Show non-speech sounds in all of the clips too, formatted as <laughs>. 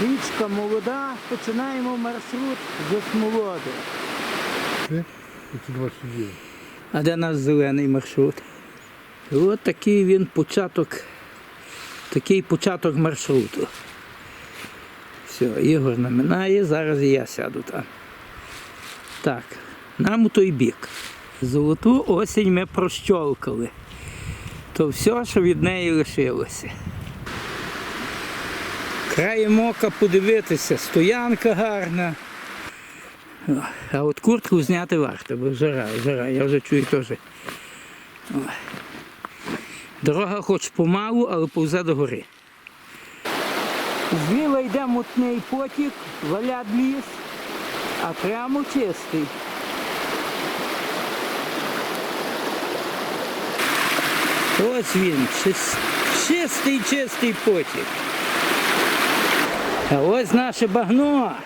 Річка молода, починаємо маршрут з Смолоди. А де наш зелений маршрут? От такий він початок, такий початок маршруту. Все, Ігор наминає, зараз і я сяду там. Так, нам у той бік. Золоту осінь ми прощолкали. То все, що від неї лишилося. Краєм ока подивитися, стоянка гарна. А от куртку зняти варто, бо жара, жара, я вже чую теж. Дорога хоч помалу, але повзе до гори. Зліва йде мутний потік, валяд ліс, а прямо чистий. Ось він, чистий, чистий потік. А ось наше багно.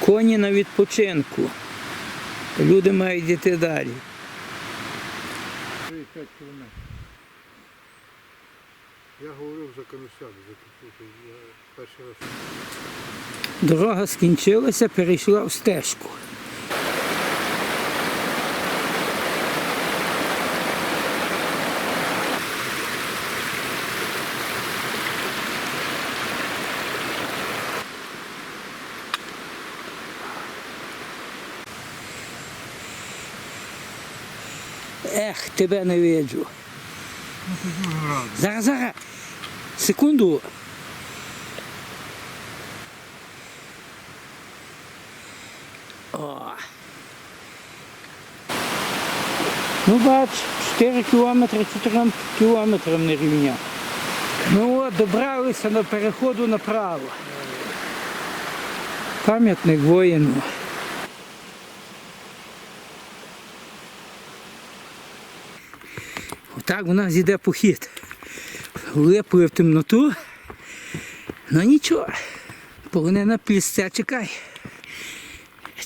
Коні на відпочинку. Люди мають йти далі. Я говорив за конусяк, за перший раз. Дорога скінчилася, перейшла в стежку. Ех, тебе не виджу. Зараз, зараз. Секунду. О. Ну, бач, 4 кілометри 4 кілометрам не рівня. Ну от, добралися до переходу направо. Пам'ятник воїну. Отак у нас йде похід. Влипли в темноту. Ну нічого. Полонина пісця, чекай.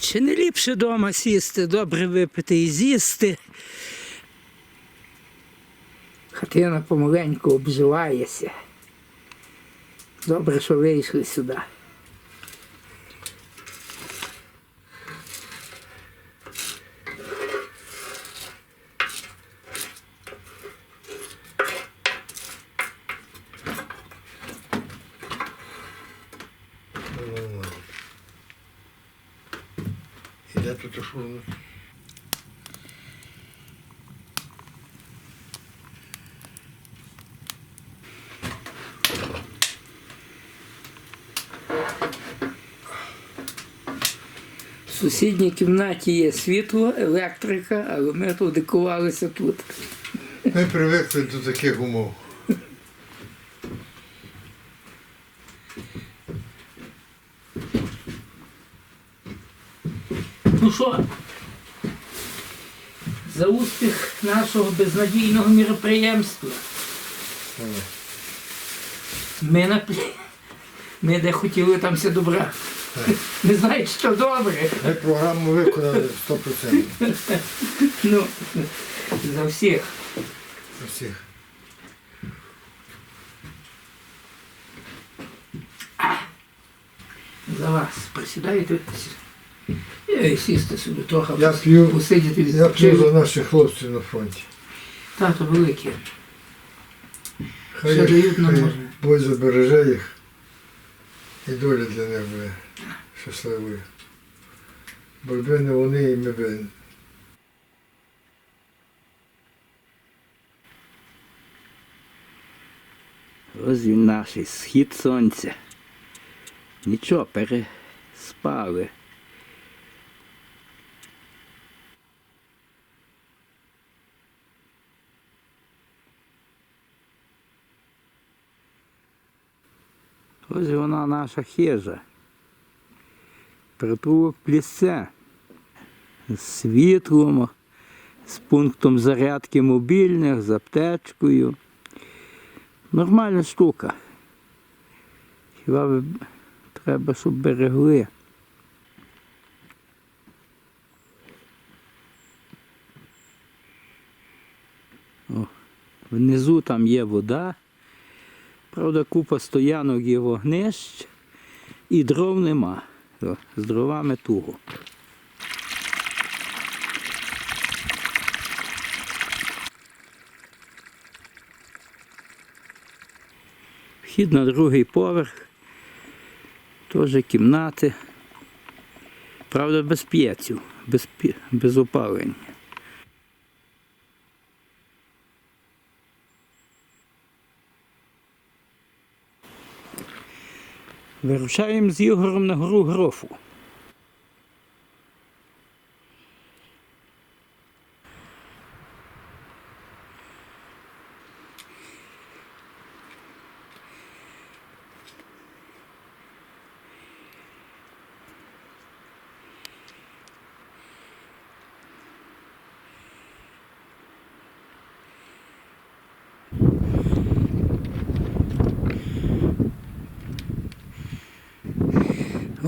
Чи не ліпше вдома сісти, добре випити і з'їсти? Хатина помаленьку обживається. Добре, що вийшли сюди. І де тут що у нас? В сусідній кімнаті є світло, електрика, але ми тут дикувалися тут. Ми привикли до таких умов. Ну що, за успіх нашого безнадійного міроприємства. Ми на Ми де хотіли, там все добра. <laughs> Не знаю, що добре. Ми програму виконали 100%. <laughs> Ну, за всіх. За всіх. За вас. Присідайте. І сісти собі трохи. Я п'ю, посидіти я п'ю за наших хлопців на фронті. Тато великий. Хай Все їх- дають нам хай. Бог забереже їх. І доля для них буде щасливою. Бо якби не вони і ми би Ось він наш схід сонця. Нічого, переспали. Ось вона наша хижа. Притулок плісця. З світлом, з пунктом зарядки мобільних, з аптечкою. Нормальна штука. Хіба треба, щоб берегли. О, внизу там є вода. Правда, купа стоянок є вогнищ і дров нема. З дровами туго. Вхід на другий поверх. Теж кімнати. Правда, без п'єців, без, без опалення. Вирушаємо з Ігорем на гору Грофу.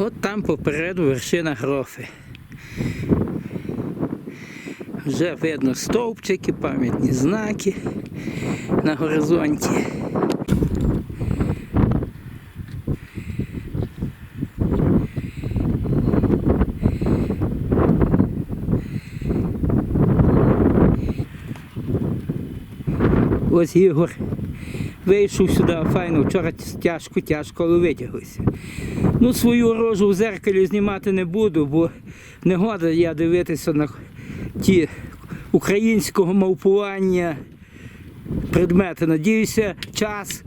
От там попереду вершина Грофи. Вже видно стовпчики, пам'ятні знаки на горизонті. Ось Ігор вийшов сюди файно, вчора тяжко, тяжко, але витяглився. Ну, свою рожу в зеркалі знімати не буду, бо не года я дивитися на ті українського мавпування предмети. Надіюся, час,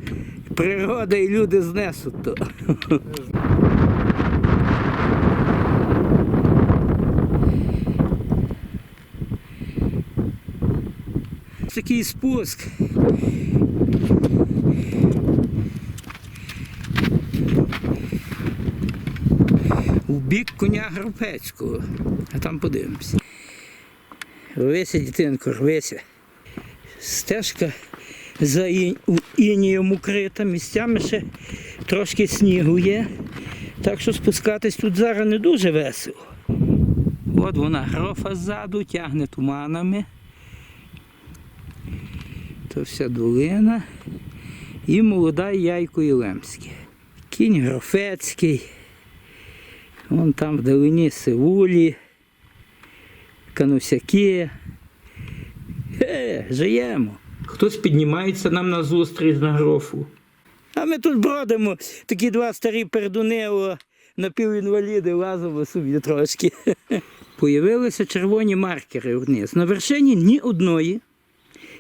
природа і люди знесуть то. Такий спуск. Бік коня Гропецького. А там подивимося. Рвися, дитинко, рвися. Стежка за ін- інієм укрита, місцями ще трошки снігу є. Так що спускатись тут зараз не дуже весело. От вона грофа ззаду, тягне туманами. То вся долина. І молода яйко Єлемське. Кінь Грофецький. Вон там вдалині Сеулі, Канусяки. Е, живемо. Хтось піднімається нам на зустріч на грофу. А ми тут бродимо, такі два старі пердуни, напівінваліди, лазимо собі трошки. <laughs> Появилися червоні маркери вниз. На вершині ні одної.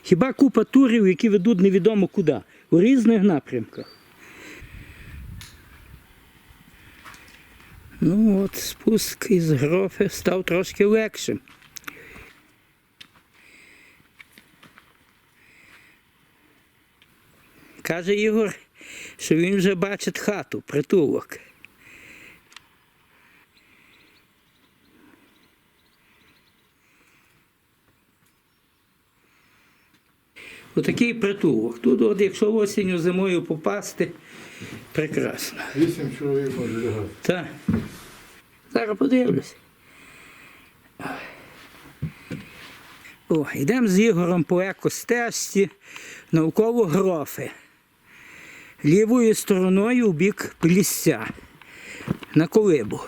Хіба купа турів, які ведуть невідомо куди, у різних напрямках. Ну от спуск із грофи став трошки легшим. Каже Ігор, що він вже бачить хату, притулок. Отакий притулок. Тут, от, якщо осінню зимою попасти, прекрасно. Вісім чоловік може лягати. Так. Зараз подивлюсь. О, йдемо з Ігорем по екостежці навколо грофи. Лівою стороною в бік плісця. На колибу.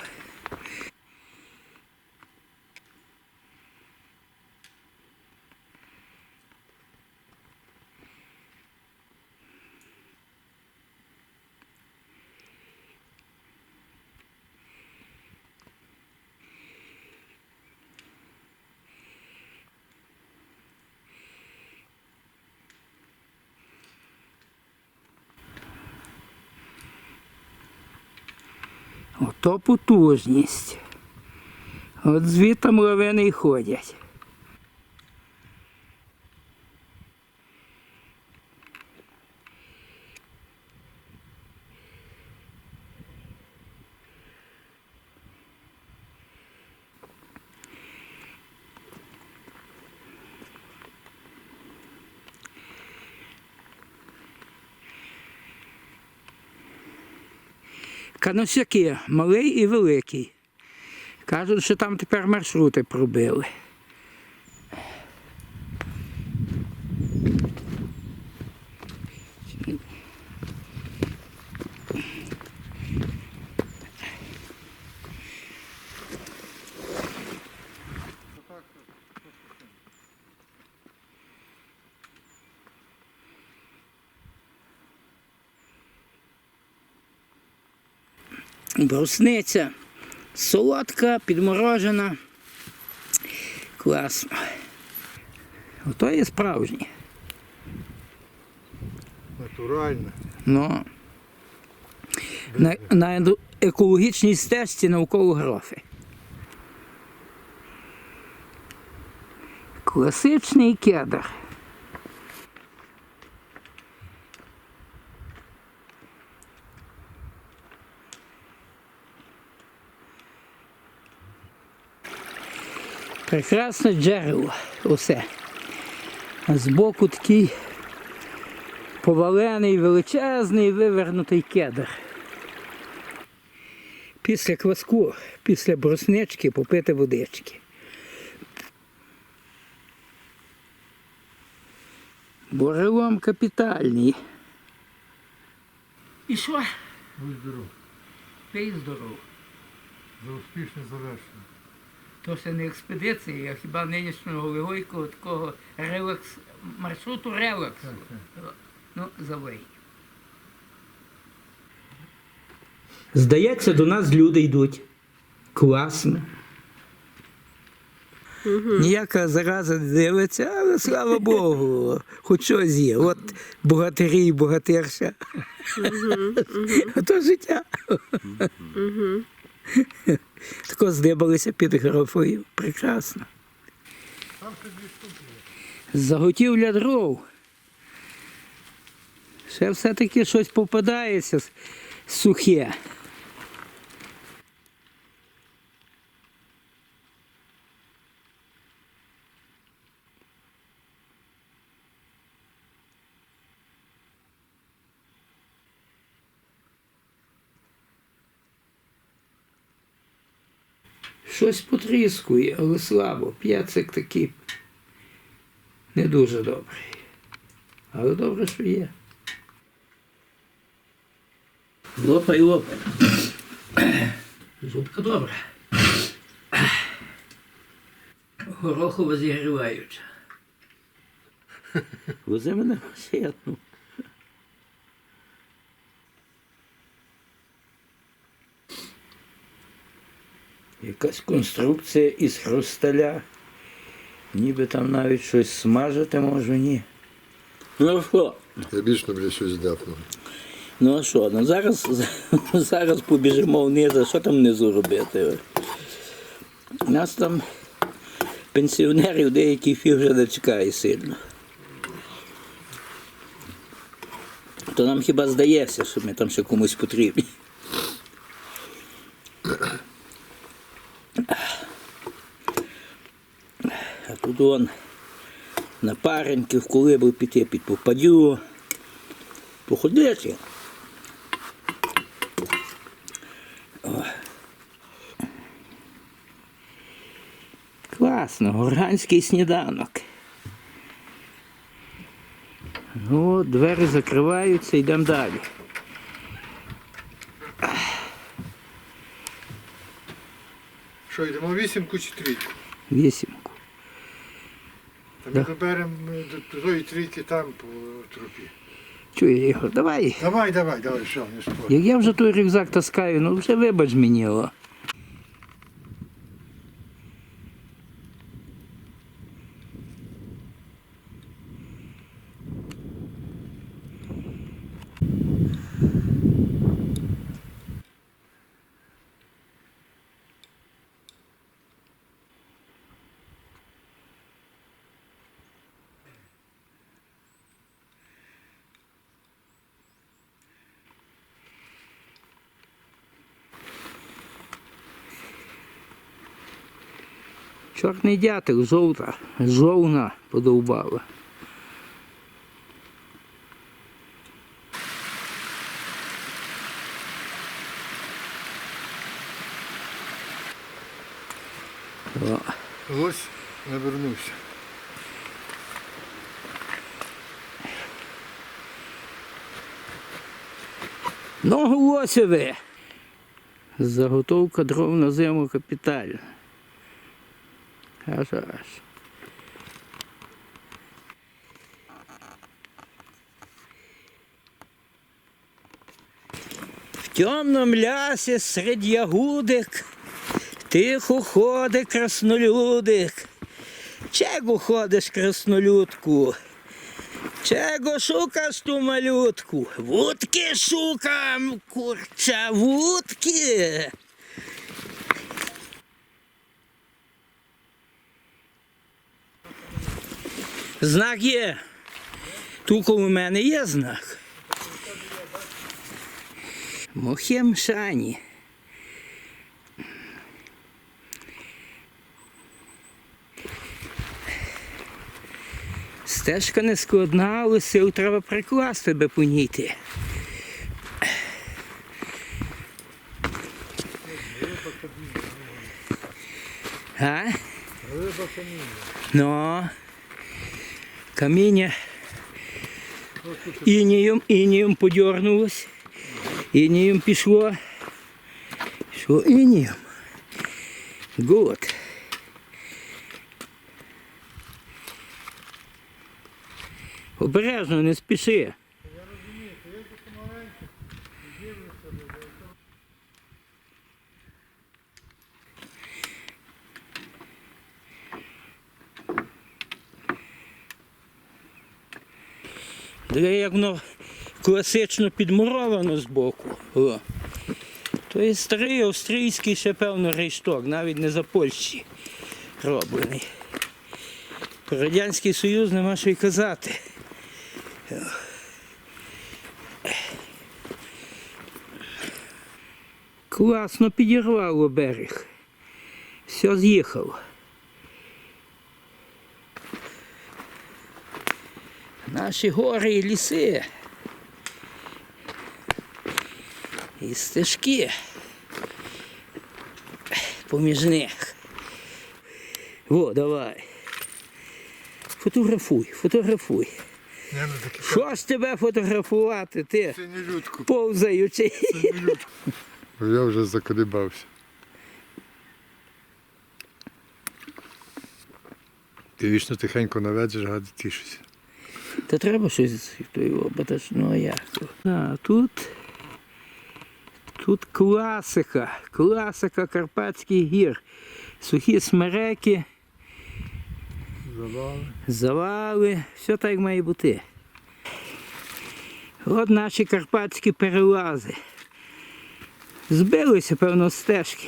Ото потужність. От звідти лавини й ходять. Каносяки малий і великий. Кажуть, що там тепер маршрути пробили. Брусниця. Солодка, підморожена. Класно. Ото є справжнє. Натурально. Ну, на, на екологічній стежці навколо грофи. Класичний кедр. Прекрасне джерело усе. А збоку такий повалений, величезний, вивернутий кедр. Після кваску, після бруснички попити водички. Бурелом капітальний. І що? Будь здоров. Ти здоров. За успішне завершення. То ще не експедиція, а хіба нинішнього Легойкого такого релакс, маршруту релаксу. Ну, завей. Здається, до нас люди йдуть. Класно. Ніяка зараза не дивиться, але слава Богу, хоч щось є. От богатирі і богатирша. <laughs> То життя. <laughs> Тако здибалися під графою. Прекрасно. Заготівля дров. Ще все-таки щось попадається сухе. Щось потріскує, але слабо. П'яцик такий не дуже добрий. Але добре, що є. Лопай, лопай. Зубка добра. Горохова зігріваюча. Вози мене сітну. Якась конструкція із хрусталя. Ніби там навіть щось смажити може, ні. Ну що? Я більш люблю щось дафну. Ну а що, ну зараз, <laughs> зараз побіжимо вниз, а що там внизу робити? Нас там пенсіонерів деякий фіг вже не чекає сильно. То нам хіба здається, що ми там ще комусь потрібні. А тут он на пареньки в колибу піти під попадю, походити. Класно, горганський сніданок. Ну, двері закриваються, йдемо далі. Що, йдемо вісімку чи трійку? Вісімку. Та ми доберемо до тої трійки там по трупі. Чує Ігор, давай. Давай, давай, давай, що, не спорь. Як я вже той рюкзак таскаю, ну вже вибач мені. О. Чорний дятел, жовта, жовна подовбала. Ось навернувся. Ногу лосєве. Заготовка дров на зиму капітальна. Аж аж. темном лясі серед ягудик, тихо ходить краснолюдик. Чего ходиш, краснолюдку? Чего шукаш ту малютку? Вудки шукам, курча, вудки. Знак є. Тут у мене є знак. Мохем шані. Стежка не складна, але сил треба прикласти, аби по ній йти. А? Риба каміння. Ну, каміння інієм, інієм подернулось, інієм пішло. Пішло інієм. Гуд. Обережно, не спіши. Як воно класично підмуровано збоку. О. То є старий австрійський ще певно рейшток, навіть не за Польщі роблений. Про Радянський Союз нема що й казати. Класно підірвало берег. Все з'їхало. Наші гори і ліси. І стежки. Поміж них. Во, давай. Фотографуй, фотографуй. Що ж тебе фотографувати, ти Це не людку. повзаючий? Я вже заколебався. Ти вічно тихенько наведеш, гади тішишся. Та треба щось то його, бо та ж, ну а як? А, тут, тут класика, класика Карпатських гір. Сухі смереки, Завали. завали, все так має бути. От наші карпатські перелази. Збилися, певно, стежки.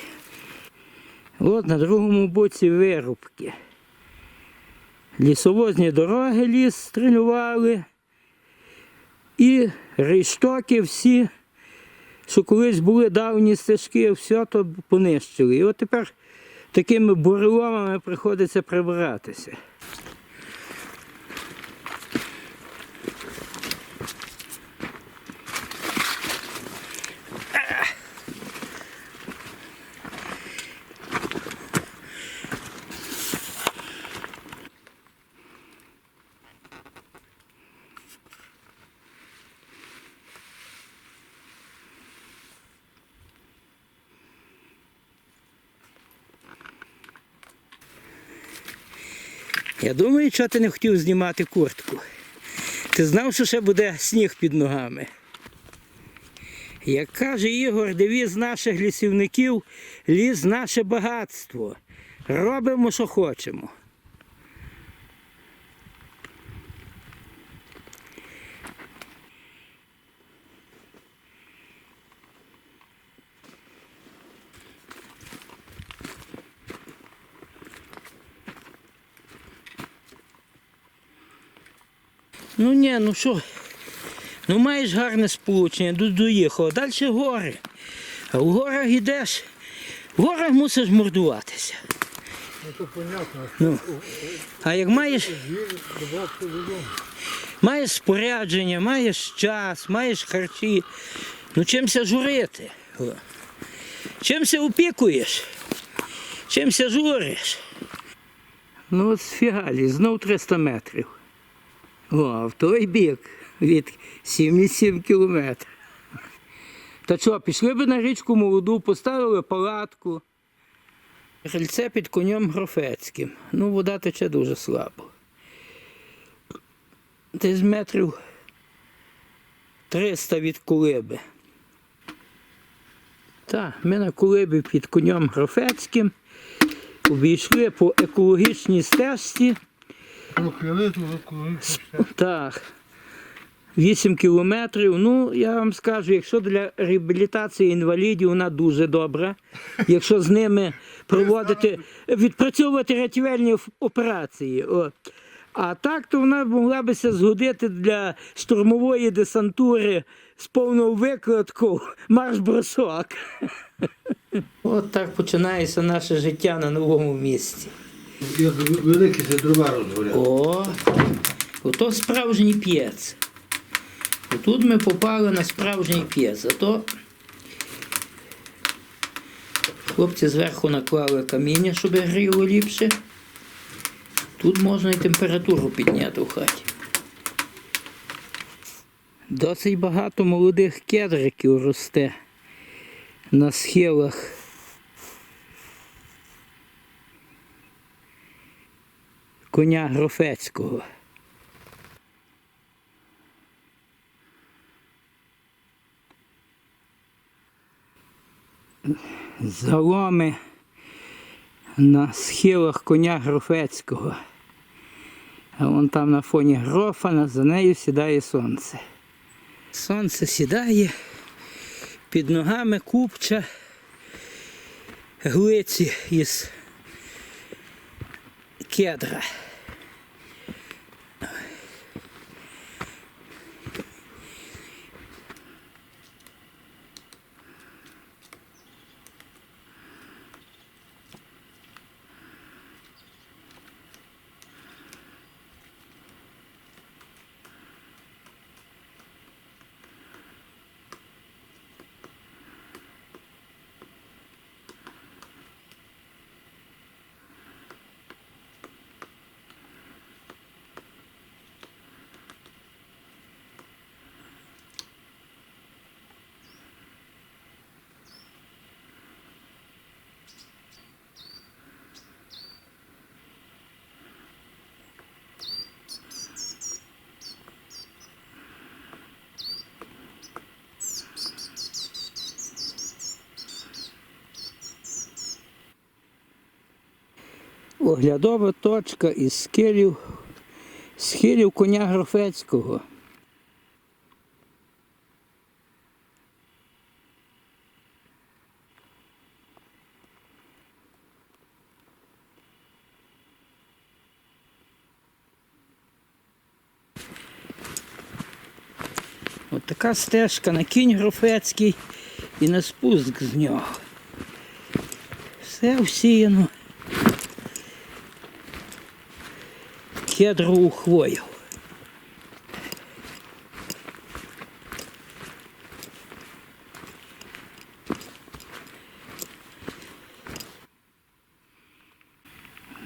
От на другому боці вирубки. Лісовозні дороги ліс стрілювали. І рейштоки всі, що колись були давні стежки, все то понищили. І от тепер такими буреломами приходиться прибиратися. Я думаю, що ти не хотів знімати куртку. Ти знав, що ще буде сніг під ногами. Як каже Ігор, девіз наших лісівників, ліс наше багатство. Робимо, що хочемо. Ну ні, ну що, ну маєш гарне сполучення, до- доїхав, далі гори. А в горах йдеш, в горах мусиш мордуватися. Ну то понятно, Ну. А як маєш, маєш спорядження, маєш час, маєш харчі, ну чимся журити. Чимся опікуєш, чимся журиш. Ну от з фігалі, знов 300 метрів. О, в той бік від 7,7 кілометрів. Та що, пішли би на річку молоду, поставили палатку. Рельце під конем Грофецьким. Ну, вода тече дуже слабо. Десь метрів 300 від колиби. Так, ми на Кулибі під конем Грофецьким обійшли по екологічній стежці. Так. 8 кілометрів. Ну, я вам скажу, якщо для реабілітації інвалідів вона дуже добра. Якщо з ними проводити, відпрацьовувати рятівельні операції. О. А так, то вона могла би згодити для штурмової десантури з повною викладкою марш-бросок. От так починається наше життя на новому місці. Як великий це дрова розгоряв. О, ото справжній п'єц. Тут ми попали на справжній п'єц. Зато хлопці зверху наклали каміння, щоб гріло ліпше. Тут можна і температуру підняти в хаті. Досить багато молодих кедриків росте на схилах. Коня Грофецького. Заломи на схилах коня Грофецького. А вон там на фоні грофана за нею сідає сонце. Сонце сідає, під ногами купча глиці із кедра. Оглядова точка із схилів, схилів коня Грофецького. От така стежка на кінь Грофецький і на спуск з нього. Все всіяно. Кедрову хвою.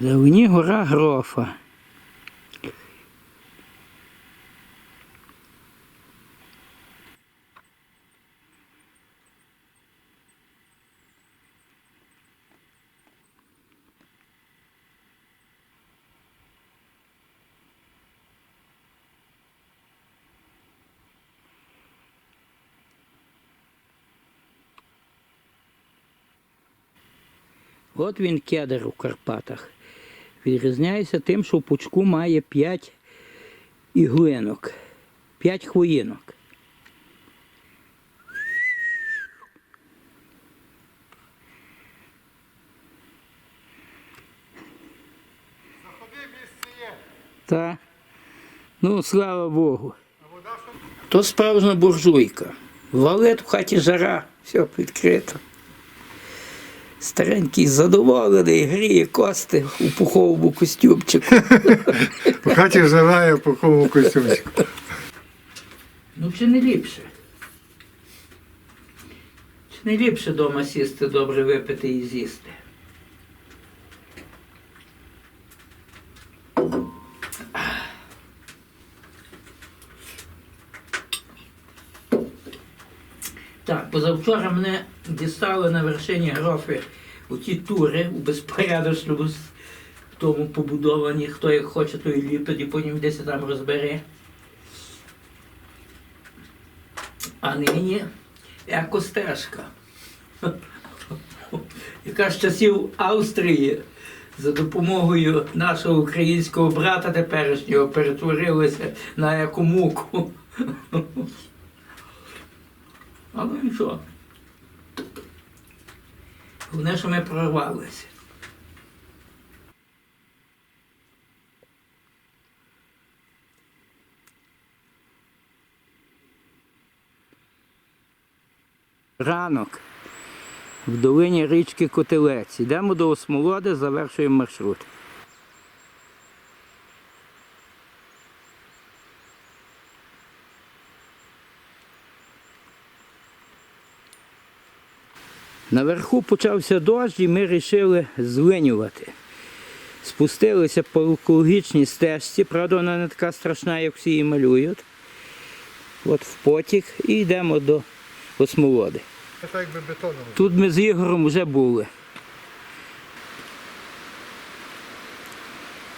Давні гора грофа. От він кедр у Карпатах. Відрізняється тим, що в пучку має 5 іглинок, 5 хвоїнок. Та. Ну, слава Богу. То справжня буржуйка. Валет в хаті жара, все відкрито. Старенький задоволений, гріє кости у пуховому костюмчику. <laughs> В хаті жирає у пуховому костюмчику. Ну чи не ліпше? Чи не ліпше вдома сісти, добре випити і з'їсти? Позавчора мене дістали на вершині грофи у ті тури у безпорядочному тому побудовані. Хто як хоче, той ліпить і потім десь там розбере. А нині екостежка. <laughs> яка з часів Австрії за допомогою нашого українського брата теперішнього перетворилася на якомуку. <laughs> Але нічого. Головне, що ми прорвалися. Ранок в долині річки Котелець. Йдемо до Осмолоди, завершуємо маршрут. Наверху почався дощ і ми вирішили злинювати. Спустилися по екологічній стежці, правда, вона не така страшна, як всі її малюють. От в потік і йдемо до Осмолоди. Тут ми з Ігорем вже були.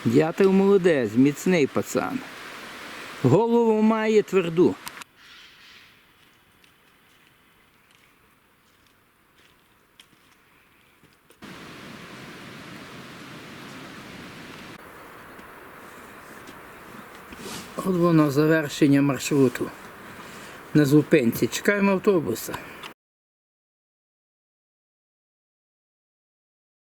Дятел молодець, міцний пацан. Голову має тверду. Воно завершення маршруту. На зупинці. Чекаємо автобуса.